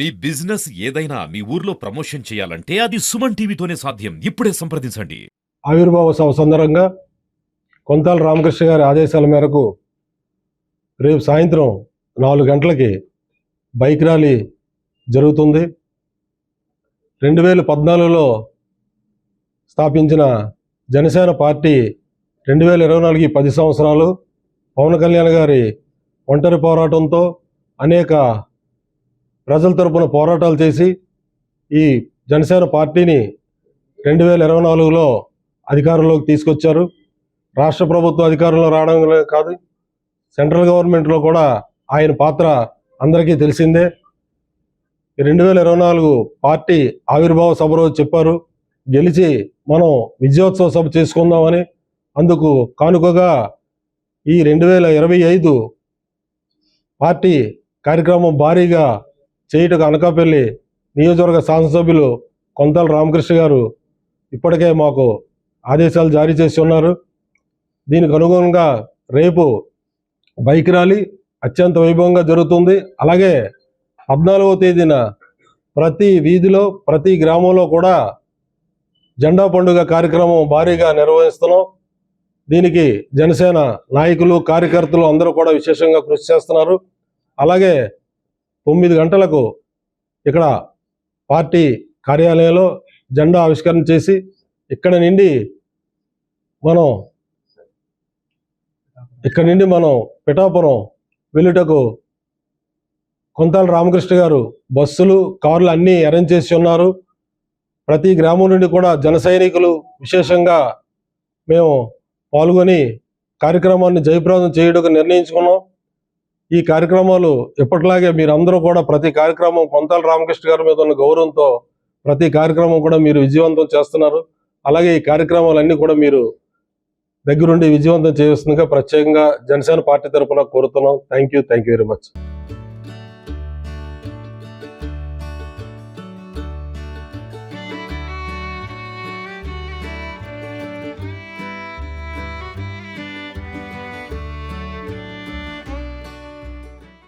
మీ business ఏదైనా మీ ఊర్లో promotion చేయాలంటే అది సుమన్ టీవీతోనే సాధ్యం. ఇప్పుడే సంప్రదించండి. ఆవిర్భావ సందర్భంగా కొంతాల రామకృష్ణ గారి ఆదేశాల మేరకు రేపు సాయంత్రం నాలుగు గంటలకి బైక్ ర్యాలీ జరుగుతుంది. రెండు వేల పద్నాలుగులో స్థాపించిన జనసేన పార్టీ రెండు వేల ఇరవై నాలుగు పది సంవత్సరాలు పవన్ కళ్యాణ్ గారి ఒంటరి పోరాటంతో అనేక ప్రజల తరపున పోరాటాలు చేసి ఈ జనసేన పార్టీని రెండు వేల ఇరవై నాలుగులో అధికారంలోకి తీసుకొచ్చారు. రాష్ట్ర ప్రభుత్వం అధికారంలో రావడం కాదు సెంట్రల్ గవర్నమెంట్లో కూడా ఆయన పాత్ర అందరికీ తెలిసిందే. రెండు వేల ఇరవై నాలుగు పార్టీ ఆవిర్భావ సభ రోజు చెప్పారు. గెలిచి మనం విజయోత్సవ సభ చేసుకుందామని అందుకు కానుకగా ఈ రెండు వేల ఇరవై ఐదు పార్టీ కార్యక్రమం భారీగా చేయుటకు అనకాపల్లి నియోజకవర్గ శాసనసభ్యులు కొంతల రామకృష్ణ గారు ఇప్పటికే మాకు ఆదేశాలు జారీ చేసి ఉన్నారు. దీనికి అనుగుణంగా రేపు బైక్ ర్యాలీ అత్యంత వైభవంగా జరుగుతుంది. అలాగే పద్నాలుగవ తేదీన ప్రతి వీధిలో ప్రతి గ్రామంలో కూడా జెండా పండుగ కార్యక్రమం భారీగా నిర్వహిస్తున్నాం. దీనికి జనసేన నాయకులు కార్యకర్తలు అందరూ కూడా విశేషంగా కృషి చేస్తున్నారు. అలాగే తొమ్మిది గంటలకు ఇక్కడ పార్టీ కార్యాలయంలో జెండా ఆవిష్కరణ చేసి ఇక్కడ నుండి మనం ఇక్కడ నుండి మనం పిఠాపురం వెళ్ళుటకు కొంతాల రామకృష్ణ గారు బస్సులు కార్లు అన్నీ అరేంజ్ చేసి ఉన్నారు. ప్రతి గ్రామం నుండి కూడా జన సైనికులు విశేషంగా మేము పాల్గొని కార్యక్రమాన్ని జయప్రదం చేయడానికి నిర్ణయించుకున్నాం. ఈ కార్యక్రమాలు ఎప్పటిలాగే మీరందరూ కూడా ప్రతి కార్యక్రమం కొంతాల రామకృష్ణ గారి మీద ఉన్న గౌరవంతో ప్రతి కార్యక్రమం కూడా మీరు విజయవంతం చేస్తున్నారు. అలాగే ఈ కార్యక్రమాలన్నీ కూడా మీరు దగ్గరుండి విజయవంతం చేస్తుందిగా ప్రత్యేకంగా జనసేన పార్టీ తరఫున కోరుతున్నాం. Thank you thank you very much